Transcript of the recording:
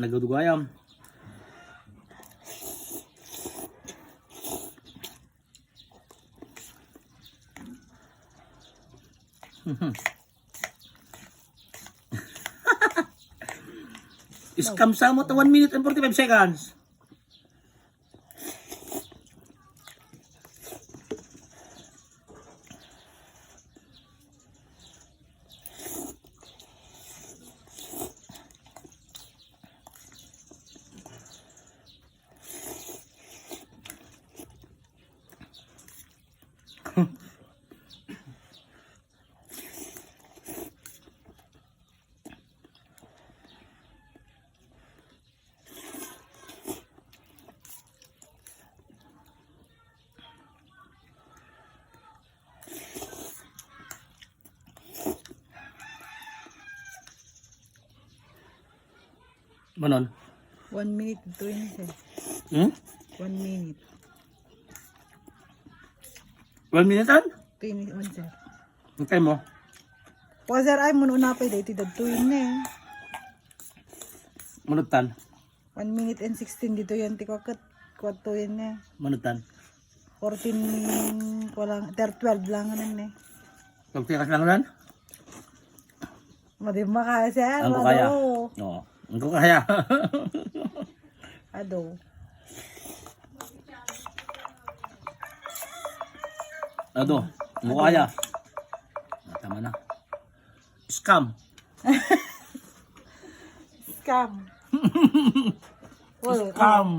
Nagadugayam. Scam sa mo to 1 minute and 45 seconds. Manon? 1 minute 20. Hmm? 1 minute. 1 minute an? 21 sir. Hintay mo. Po sir ay muno na pa dito dadtuin na eh. Manutan. 1 minute and 16 dito yan ti kwakat kwatuin na. Manutan. 14 ko lang, 12 lang nan eh. Pagtikas lang ran? Madi makaya sir. Ang kaya? Oo. Ang kaya. Ado. Ado. Ko kaya. Ah, Tama na. Scam. Scam. Well, Scam.